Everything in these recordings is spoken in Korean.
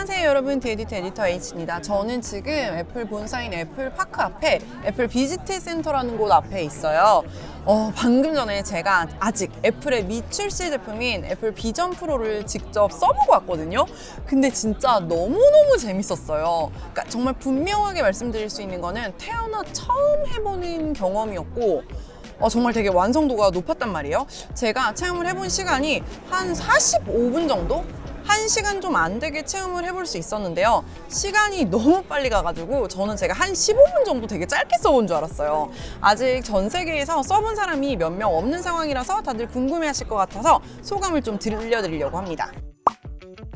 안녕하세요 여러분. 데이디트 에디터 H입니다. 저는 지금 애플 본사인 애플 파크 앞에 애플 비지트 센터라는 곳 앞에 있어요. 어, 방금 전에 제가 아직 애플의 미출시 제품인 애플 비전 프로를 직접 써보고 왔거든요. 근데 진짜 너무너무 재밌었어요. 그러니까 정말 분명하게 말씀드릴 수 있는 거는 태어나 처음 해보는 경험이었고 어, 정말 되게 완성도가 높았단 말이에요. 제가 체험을 해본 시간이 한 45분 정도? 한 시간 좀 안 되게 체험을 해볼 수 있었는데요. 시간이 너무 빨리 가가지고 저는 제가 한 15분 정도 되게 짧게 써본 줄 알았어요. 아직 전 세계에서 써본 사람이 몇 명 없는 상황이라서 다들 궁금해 하실 것 같아서 소감을 좀 들려드리려고 합니다.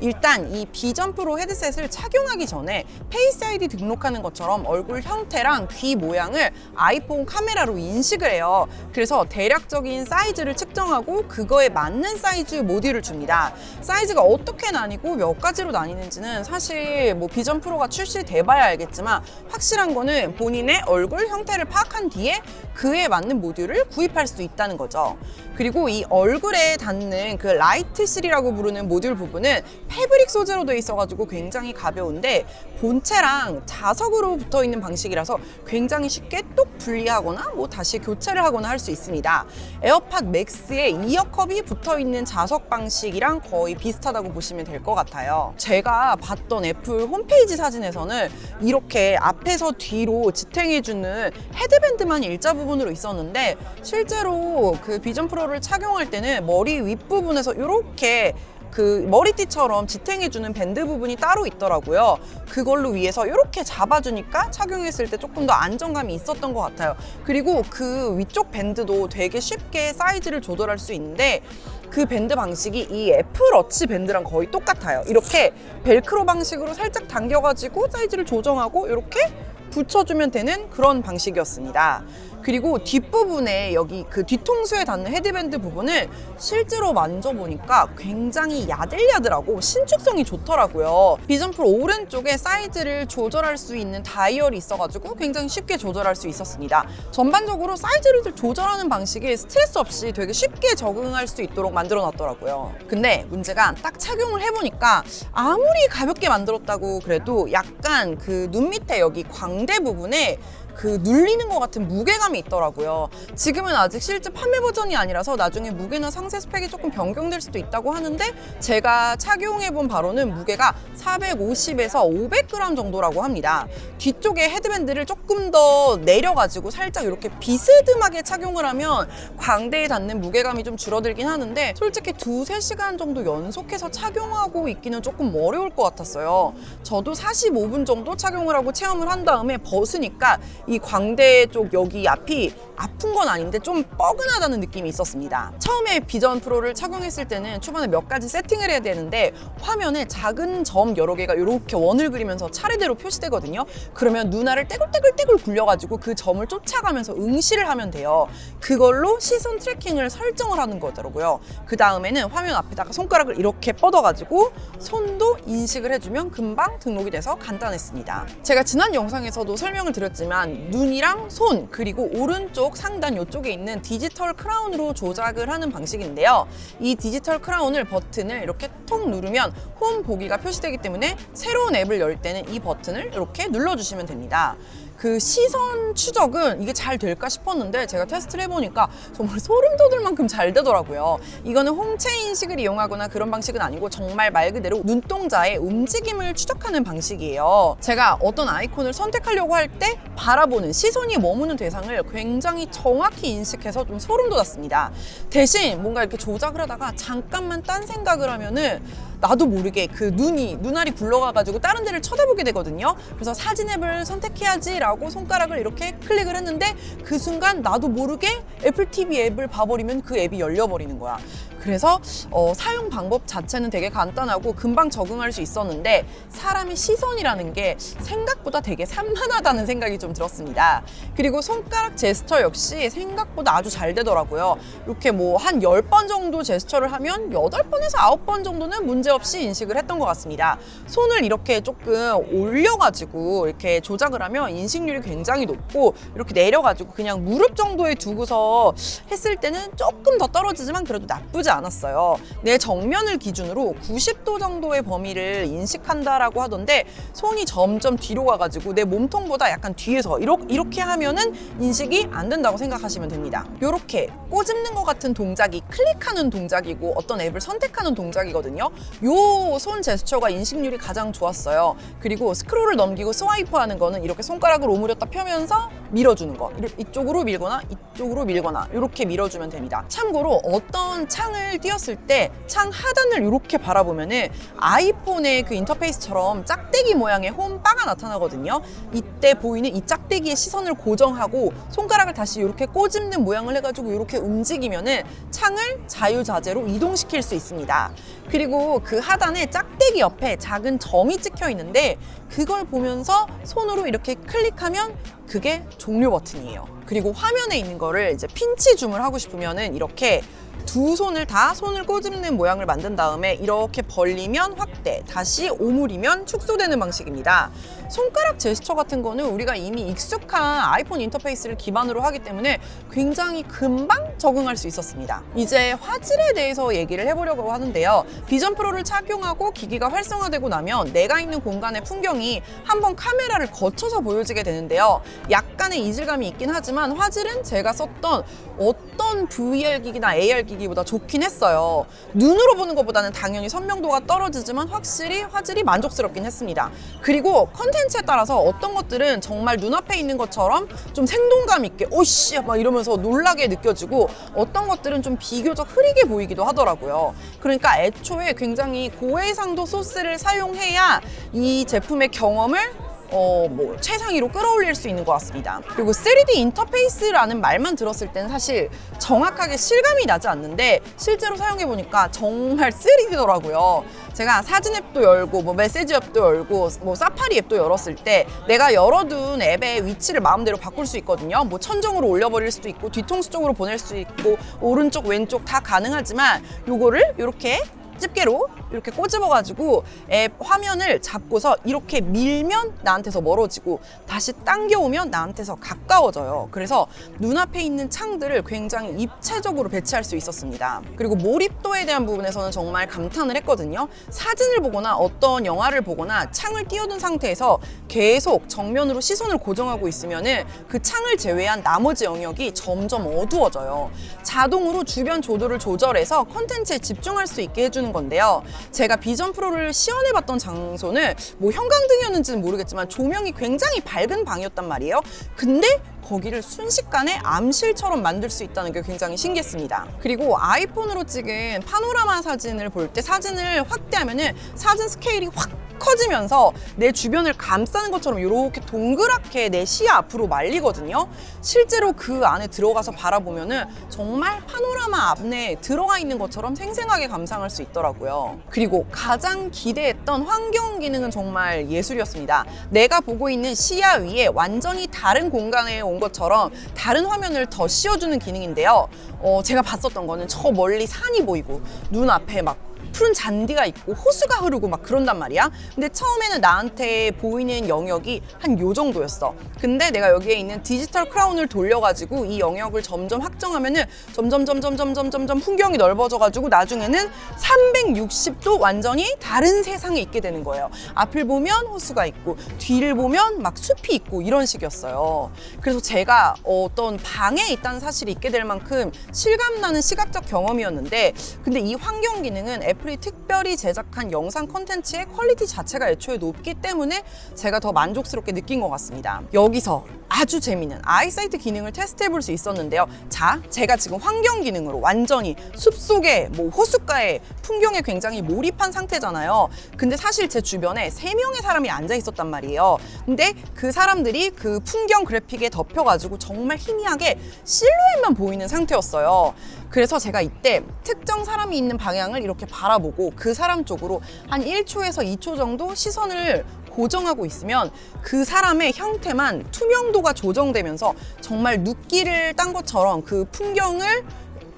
일단 이 비전 프로 헤드셋을 착용하기 전에 페이스 아이디 등록하는 것처럼 얼굴 형태랑 귀 모양을 아이폰 카메라로 인식을 해요. 그래서 대략적인 사이즈를 측정하고 그거에 맞는 사이즈 모듈을 줍니다. 사이즈가 어떻게 나뉘고 몇 가지로 나뉘는지는 사실 뭐 비전 프로가 출시돼 봐야 알겠지만 확실한 거는 본인의 얼굴 형태를 파악한 뒤에 그에 맞는 모듈을 구입할 수 있다는 거죠. 그리고 이 얼굴에 닿는 그 라이트 실이라고 부르는 모듈 부분은 패브릭 소재로 되어 있어가지고 굉장히 가벼운데 본체랑 자석으로 붙어 있는 방식이라서 굉장히 쉽게 똑 분리하거나 뭐 다시 교체를 하거나 할 수 있습니다. 에어팟 맥스에 이어컵이 붙어 있는 자석 방식이랑 거의 비슷하다고 보시면 될 것 같아요. 제가 봤던 애플 홈페이지 사진에서는 이렇게 앞에서 뒤로 지탱해주는 헤드밴드만 일자 부분 으로 있었는데 실제로 그 비전 프로를 착용할 때는 머리 윗부분에서 이렇게 그 머리띠처럼 지탱해주는 밴드 부분이 따로 있더라고요. 그걸로 위해서 이렇게 잡아주니까 착용했을 때 조금 더 안정감이 있었던 것 같아요. 그리고 그 위쪽 밴드도 되게 쉽게 사이즈를 조절할 수 있는데 그 밴드 방식이 이 애플워치 밴드랑 거의 똑같아요. 이렇게 벨크로 방식으로 살짝 당겨가지고 사이즈를 조정하고 이렇게 붙여주면 되는 그런 방식이었습니다. 그리고 뒷부분에 여기 그 뒤통수에 닿는 헤드밴드 부분을 실제로 만져보니까 굉장히 야들야들하고 신축성이 좋더라고요. 비전 프로 오른쪽에 사이즈를 조절할 수 있는 다이얼이 있어가지고 굉장히 쉽게 조절할 수 있었습니다. 전반적으로 사이즈를 조절하는 방식이 스트레스 없이 되게 쉽게 적응할 수 있도록 만들어 놨더라고요. 근데 문제가 딱 착용을 해보니까 아무리 가볍게 만들었다고 그래도 약간 그 눈 밑에 여기 광대 부분에 그 눌리는 것 같은 무게감이 있더라고요. 지금은 아직 실제 판매 버전이 아니라서 나중에 무게나 상세 스펙이 조금 변경될 수도 있다고 하는데 제가 착용해 본 바로는 무게가 450에서 500g 정도라고 합니다. 뒤쪽에 헤드밴드를 조금 더 내려가지고 살짝 이렇게 비스듬하게 착용을 하면 광대에 닿는 무게감이 좀 줄어들긴 하는데 솔직히 두세 시간 정도 연속해서 착용하고 있기는 조금 어려울 것 같았어요. 저도 45분 정도 착용을 하고 체험을 한 다음에 벗으니까 이 광대 쪽 여기 앞이 아픈 건 아닌데 좀 뻐근하다는 느낌이 있었습니다. 처음에 비전 프로를 착용했을 때는 초반에 몇 가지 세팅을 해야 되는데 화면에 작은 점 여러 개가 이렇게 원을 그리면서 차례대로 표시되거든요. 그러면 눈알을 떼굴떼굴떼굴 굴려가지고 그 점을 쫓아가면서 응시를 하면 돼요. 그걸로 시선 트래킹을 설정을 하는 거더라고요. 그 다음에는 화면 앞에다가 손가락을 이렇게 뻗어가지고 손도 인식을 해주면 금방 등록이 돼서 간단했습니다. 제가 지난 영상에서도 설명을 드렸지만 눈이랑 손 그리고 오른쪽 상단 이쪽에 있는 디지털 크라운으로 조작을 하는 방식인데요. 이 디지털 크라운을 버튼을 이렇게 톡 누르면 홈 보기가 표시되기 때문에 새로운 앱을 열 때는 이 버튼을 이렇게 눌러주시면 됩니다. 그 시선 추적은 이게 잘 될까 싶었는데 제가 테스트를 해보니까 정말 소름 돋을 만큼 잘 되더라고요. 이거는 홍채 인식을 이용하거나 그런 방식은 아니고 정말 말 그대로 눈동자의 움직임을 추적하는 방식이에요. 제가 어떤 아이콘을 선택하려고 할 때 바라보는 시선이 머무는 대상을 굉장히 정확히 인식해서 좀 소름 돋았습니다. 대신 뭔가 이렇게 조작을 하다가 잠깐만 딴 생각을 하면은 나도 모르게 그 눈이 눈알이 굴러가가지고 다른 데를 쳐다보게 되거든요. 그래서 사진 앱을 선택해야지라고 손가락을 이렇게 클릭을 했는데 그 순간 나도 모르게 애플 TV 앱을 봐버리면 그 앱이 열려버리는 거야. 그래서 어, 사용 방법 자체는 되게 간단하고 금방 적응할 수 있었는데 사람의 시선이라는 게 생각보다 되게 산만하다는 생각이 좀 들었습니다. 그리고 손가락 제스처 역시 생각보다 아주 잘 되더라고요. 이렇게 뭐한 10번 정도 제스처를 하면 8번에서 9번 정도는 문제없이 인식을 했던 것 같습니다. 손을 이렇게 조금 올려가지고 이렇게 조작을 하면 인식률이 굉장히 높고 이렇게 내려가지고 그냥 무릎 정도에 두고서 했을 때는 조금 더 떨어지지만 그래도 나쁘지 않았어요. 내 정면을 기준으로 90도 정도의 범위를 인식한다라고 하던데 손이 점점 뒤로 가가지고 내 몸통보다 약간 뒤에서 이렇게, 이렇게 하면은 인식이 안 된다고 생각하시면 됩니다. 이렇게 꼬집는 것 같은 동작이 클릭하는 동작이고 어떤 앱을 선택하는 동작이거든요. 요 손 제스처가 인식률이 가장 좋았어요. 그리고 스크롤을 넘기고 스와이프 하는 거는 이렇게 손가락을 오므렸다 펴면서 밀어주는 거. 이쪽으로 밀거나 이쪽으로 밀거나 이렇게 밀어주면 됩니다. 참고로 어떤 창을 띄었을 때 창 하단을 이렇게 바라보면은 아이폰의 그 인터페이스처럼 짝대기 모양의 홈 바가 나타나거든요. 이때 보이는 이 짝대기의 시선을 고정하고 손가락을 다시 이렇게 꼬집는 모양을 해가지고 이렇게 움직이면은 창을 자유자재로 이동시킬 수 있습니다. 그리고 그 하단에 짝대기 옆에 작은 점이 찍혀 있는데 그걸 보면서 손으로 이렇게 클릭하면 그게 종료 버튼이에요. 그리고 화면에 있는 거를 이제 pin치 줌을 하고 싶으면은 이렇게 두 손을 다 손을 꼬집는 모양을 만든 다음에 이렇게 벌리면 확대, 다시 오므리면 축소되는 방식입니다. 손가락 제스처 같은 거는 우리가 이미 익숙한 아이폰 인터페이스를 기반으로 하기 때문에 굉장히 금방 적응할 수 있었습니다. 이제 화질에 대해서 얘기를 해보려고 하는데요. 비전 프로를 착용하고 기기가 활성화되고 나면 내가 있는 공간의 풍경이 한번 카메라를 거쳐서 보여지게 되는데요. 약간의 이질감이 있긴 하지만 화질은 제가 썼던 어떤 VR 기기나 AR 기기보다 좋긴 했어요. 눈으로 보는 것보다는 당연히 선명도가 떨어지지만 확실히 화질이 만족스럽긴 했습니다. 그리고 컨텐츠 에 따라서 어떤 것들은 정말 눈앞에 있는 것처럼 좀 생동감 있게 오씨 막 이러면서 놀라게 느껴지고 어떤 것들은 좀 비교적 흐리게 보이기도 하더라고요. 그러니까 애초에 굉장히 고해상도 소스를 사용해야 이 제품의 경험을 어, 뭐, 최상위로 끌어올릴 수 있는 것 같습니다. 그리고 3D 인터페이스라는 말만 들었을 땐 사실 정확하게 실감이 나지 않는데 실제로 사용해 보니까 정말 3D더라고요. 제가 사진 앱도 열고, 뭐 메시지 앱도 열고, 뭐 사파리 앱도 열었을 때 내가 열어둔 앱의 위치를 마음대로 바꿀 수 있거든요. 뭐 천정으로 올려버릴 수도 있고, 뒤통수 쪽으로 보낼 수 있고, 오른쪽, 왼쪽 다 가능하지만 요거를 이렇게 집게로 이렇게 꼬집어가지고 앱 화면을 잡고서 이렇게 밀면 나한테서 멀어지고 다시 당겨오면 나한테서 가까워져요. 그래서 눈앞에 있는 창들을 굉장히 입체적으로 배치할 수 있었습니다. 그리고 몰입도에 대한 부분에서는 정말 감탄을 했거든요. 사진을 보거나 어떤 영화를 보거나 창을 띄워둔 상태에서 계속 정면으로 시선을 고정하고 있으면은 그 창을 제외한 나머지 영역이 점점 어두워져요. 자동으로 주변 조도를 조절해서 컨텐츠에 집중할 수 있게 해주는 건데요. 제가 비전 프로를 시연해봤던 장소는 뭐 형광등이었는지는 모르겠지만 조명이 굉장히 밝은 방이었단 말이에요. 근데 거기를 순식간에 암실처럼 만들 수 있다는 게 굉장히 신기했습니다. 그리고 아이폰으로 찍은 파노라마 사진을 볼 때 사진을 확대하면 은 사진 스케일이 확 커지면서 내 주변을 감싸는 것처럼 이렇게 동그랗게 내 시야 앞으로 말리거든요. 실제로 그 안에 들어가서 바라보면은 정말 파노라마 안에 들어가 있는 것처럼 생생하게 감상할 수 있더라고요. 그리고 가장 기대했던 환경 기능은 정말 예술이었습니다. 내가 보고 있는 시야 위에 완전히 다른 공간에 온 것처럼 다른 화면을 더 씌워주는 기능인데요. 어, 제가 봤었던 거는 저 멀리 산이 보이고 눈앞에 막 푸른 잔디가 있고 호수가 흐르고 막 그런단 말이야. 근데 처음에는 나한테 보이는 영역이 한 요 정도였어. 근데 내가 여기에 있는 디지털 크라운을 돌려가지고 이 영역을 점점 확정하면은 점점 점점 점점 점점 풍경이 넓어져가지고 나중에는 360도 완전히 다른 세상에 있게 되는 거예요. 앞을 보면 호수가 있고 뒤를 보면 막 숲이 있고 이런 식이었어요. 그래서 제가 어떤 방에 있다는 사실이 있게 될 만큼 실감나는 시각적 경험이었는데 근데 이 환경 기능은 애플 이 특별히 제작한 영상 콘텐츠의 퀄리티 자체가 애초에 높기 때문에 제가 더 만족스럽게 느낀 것 같습니다. 여기서 아주 재미있는 아이사이트 기능을 테스트해 볼 수 있었는데요. 자, 제가 지금 환경 기능으로 완전히 숲속에 뭐 호숫가에 풍경에 굉장히 몰입한 상태잖아요. 근데 사실 제 주변에 세 명의 사람이 앉아 있었단 말이에요. 근데 그 사람들이 그 풍경 그래픽에 덮여가지고 정말 희미하게 실루엣만 보이는 상태였어요. 그래서 제가 이때 특정 사람이 있는 방향을 이렇게 바라 보고 그 사람 쪽으로 한 1초에서 2초 정도 시선을 고정하고 있으면 그 사람의 형태만 투명도가 조정되면서 정말 눕기를 딴 것처럼 그 풍경을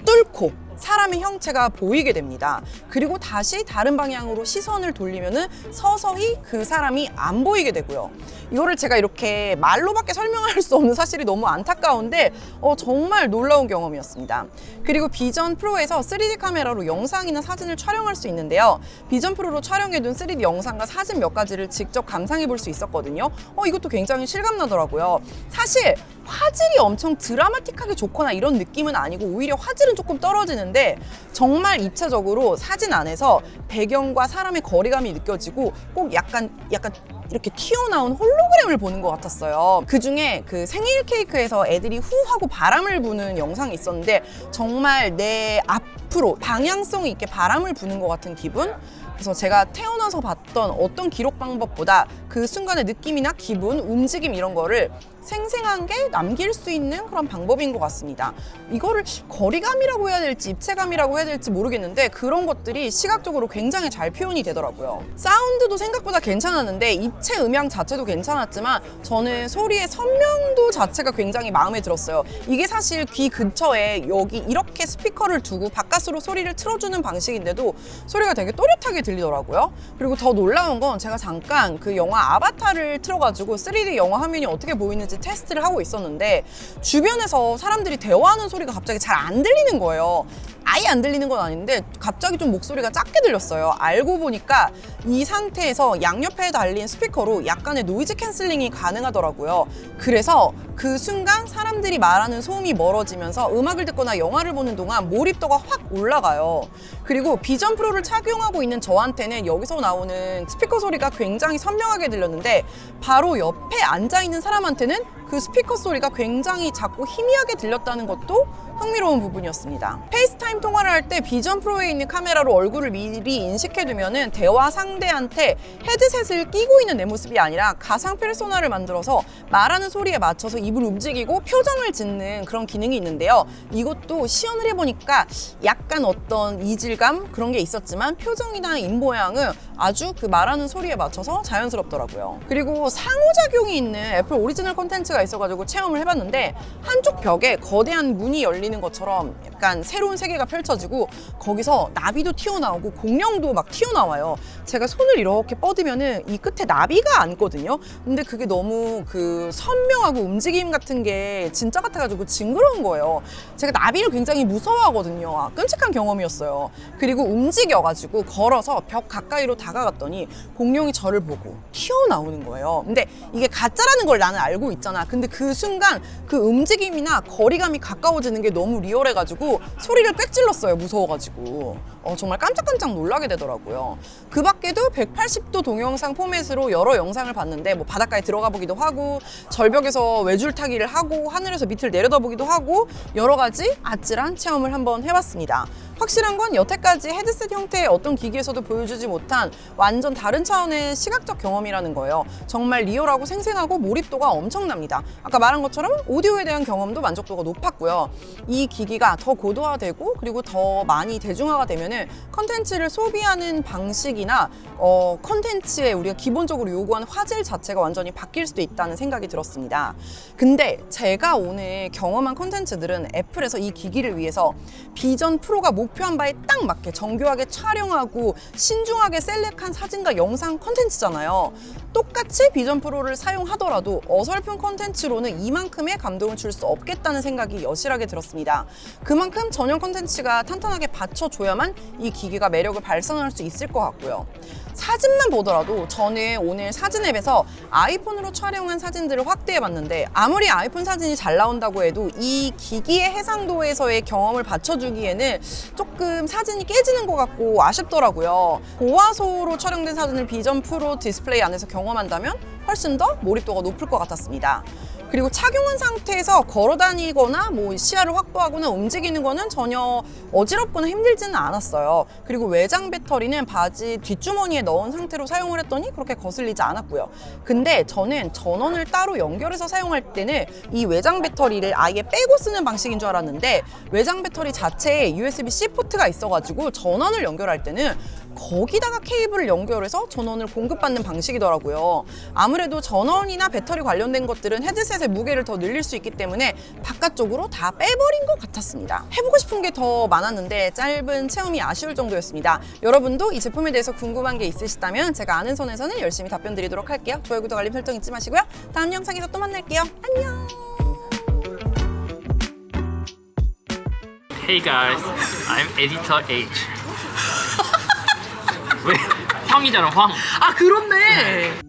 뚫고 사람의 형체가 보이게 됩니다. 그리고 다시 다른 방향으로 시선을 돌리면은 서서히 그 사람이 안 보이게 되고요. 이거를 제가 이렇게 말로밖에 설명할 수 없는 사실이 너무 안타까운데 어, 정말 놀라운 경험이었습니다. 그리고 비전 프로에서 3D 카메라로 영상이나 사진을 촬영할 수 있는데요. 비전 프로로 촬영해둔 3D 영상과 사진 몇 가지를 직접 감상해 볼 수 있었거든요. 어, 이것도 굉장히 실감나더라고요. 사실 화질이 엄청 드라마틱하게 좋거나 이런 느낌은 아니고 오히려 화질은 조금 떨어지는데 정말 입체적으로 사진 안에서 배경과 사람의 거리감이 느껴지고 꼭 약간 약간 이렇게 튀어나온 홀로그램을 보는 것 같았어요. 그 중에 그 생일 케이크에서 애들이 후 하고 바람을 부는 영상이 있었는데 정말 내 앞으로 방향성 있게 바람을 부는 것 같은 기분? 그래서 제가 태어나서 봤던 어떤 기록 방법보다 그 순간의 느낌이나 기분, 움직임 이런 거를 생생하게 남길 수 있는 그런 방법인 것 같습니다. 이거를 거리감이라고 해야 될지 입체감이라고 해야 될지 모르겠는데 그런 것들이 시각적으로 굉장히 잘 표현이 되더라고요. 사운드도 생각보다 괜찮았는데 입체 음향 자체도 괜찮았지만 저는 소리의 선명도 자체가 굉장히 마음에 들었어요. 이게 사실 귀 근처에 여기 이렇게 스피커를 두고 바깥으로 소리를 틀어주는 방식인데도 소리가 되게 또렷하게 들리더라고요. 그리고 더 놀라운 건 제가 잠깐 그 영화 아바타를 틀어가지고 3D 영화 화면이 어떻게 보이는지 테스트를 하고 있었는데 주변에서 사람들이 대화하는 소리가 갑자기 잘 안 들리는 거예요. 아예 안 들리는 건 아닌데 갑자기 좀 목소리가 작게 들렸어요. 알고 보니까 이 상태에서 양옆에 달린 스피커로 약간의 노이즈 캔슬링이 가능하더라고요. 그래서 그 순간 사람들이 말하는 소음이 멀어지면서 음악을 듣거나 영화를 보는 동안 몰입도가 확 올라가요. 그리고 비전 프로를 착용하고 있는 저한테는 여기서 나오는 스피커 소리가 굉장히 선명하게 들렸는데 바로 옆에 앉아 있는 사람한테는 그 스피커 소리가 굉장히 작고 희미하게 들렸다는 것도 흥미로운 부분이었습니다. 페이스타임 통화를 할 때 비전 프로에 있는 카메라로 얼굴을 미리 인식해두면은 대화 상대한테 헤드셋을 끼고 있는 내 모습이 아니라 가상 페르소나를 만들어서 말하는 소리에 맞춰서 입을 움직이고 표정을 짓는 그런 기능이 있는데요. 이것도 시연을 해보니까 약간 어떤 이질감 그런 게 있었지만 표정이나 입 모양은 아주 그 말하는 소리에 맞춰서 자연스럽더라고요. 그리고 상호작용이 있는 애플 오리지널 콘텐츠가 있어가지고 체험을 해봤는데 한쪽 벽에 거대한 문이 열리는 것처럼 약간 새로운 세계가 펼쳐지고 거기서 나비도 튀어나오고 공룡도 막 튀어나와요. 제가 손을 이렇게 뻗으면은 이 끝에 나비가 앉거든요. 근데 그게 너무 그 선명하고 움직임 같은 게 진짜 같아가지고 징그러운 거예요. 제가 나비를 굉장히 무서워하거든요. 아, 끔찍한 경험이었어요. 그리고 움직여가지고 걸어서 벽 가까이로 다가갔더니 공룡이 저를 보고 튀어나오는 거예요. 근데 이게 가짜라는 걸 나는 알고 있잖아. 근데 그 순간 그 움직임이나 거리감이 가까워지는 게 너무 리얼해가지고 소리를 꽥 질렀어요. 무서워가지고. 어, 정말 깜짝깜짝 놀라게 되더라고요. 그 밖에도 180도 동영상 포맷으로 여러 영상을 봤는데 뭐 바닷가에 들어가 보기도 하고 절벽에서 외줄 타기를 하고 하늘에서 밑을 내려다보기도 하고 여러 가지 아찔한 체험을 한번 해봤습니다. 확실한 건 여태까지 헤드셋 형태의 어떤 기기에서도 보여주지 못한 완전 다른 차원의 시각적 경험이라는 거예요. 정말 리얼하고 생생하고 몰입도가 엄청납니다. 아까 말한 것처럼 오디오에 대한 경험도 만족도가 높았고요. 이 기기가 더 고도화되고 그리고 더 많이 대중화가 되면은 컨텐츠를 소비하는 방식이나 어, 컨텐츠에 우리가 기본적으로 요구하는 화질 자체가 완전히 바뀔 수도 있다는 생각이 들었습니다. 근데 제가 오늘 경험한 컨텐츠들은 애플에서 이 기기를 위해서 비전 프로가 목표한 바에 딱 맞게 정교하게 촬영하고 신중하게 셀렉한 사진과 영상 컨텐츠잖아요. 똑같이 비전 프로를 사용하더라도 어설픈 컨텐츠로는 이만큼의 감동을 줄 수 없겠다는 생각이 여실하게 들었습니다. 그만큼 전용 컨텐츠가 탄탄하게 받쳐줘야만 이 기기가 매력을 발산할 수 있을 것 같고요. 사진만 보더라도 저는 오늘 사진 앱에서 아이폰으로 촬영한 사진들을 확대해 봤는데 아무리 아이폰 사진이 잘 나온다고 해도 이 기기의 해상도에서의 경험을 받쳐주기에는 조금 사진이 깨지는 것 같고 아쉽더라고요. 고화소로 촬영된 사진을 비전 프로 디스플레이 안에서 경험 한다면 훨씬 더 몰입도가 높을 것 같았습니다. 그리고 착용한 상태에서 걸어 다니거나 뭐 시야를 확보하거나 움직이는 거는 전혀 어지럽거나 힘들지는 않았어요. 그리고 외장 배터리는 바지 뒷주머니에 넣은 상태로 사용을 했더니 그렇게 거슬리지 않았고요. 근데 저는 전원을 따로 연결해서 사용할 때는 이 외장 배터리를 아예 빼고 쓰는 방식인 줄 알았는데 외장 배터리 자체에 USB-C 포트가 있어가지고 전원을 연결할 때는 거기다가 케이블을 연결해서 전원을 공급받는 방식이더라고요. 아무래도 전원이나 배터리 관련된 것들은 헤드셋의 무게를 더 늘릴 수 있기 때문에 바깥쪽으로 다 빼버린 것 같았습니다. 해보고 싶은 게 더 많았는데 짧은 체험이 아쉬울 정도였습니다. 여러분도 이 제품에 대해서 궁금한 게 있으시다면 제가 아는 선에서는 열심히 답변 드리도록 할게요. 좋아요, 구독, 알림 설정 잊지 마시고요. 다음 영상에서 또 만날게요. 안녕! Hey guys, I'm editor H. 왜? 황이잖아, 황. 아, 그렇네!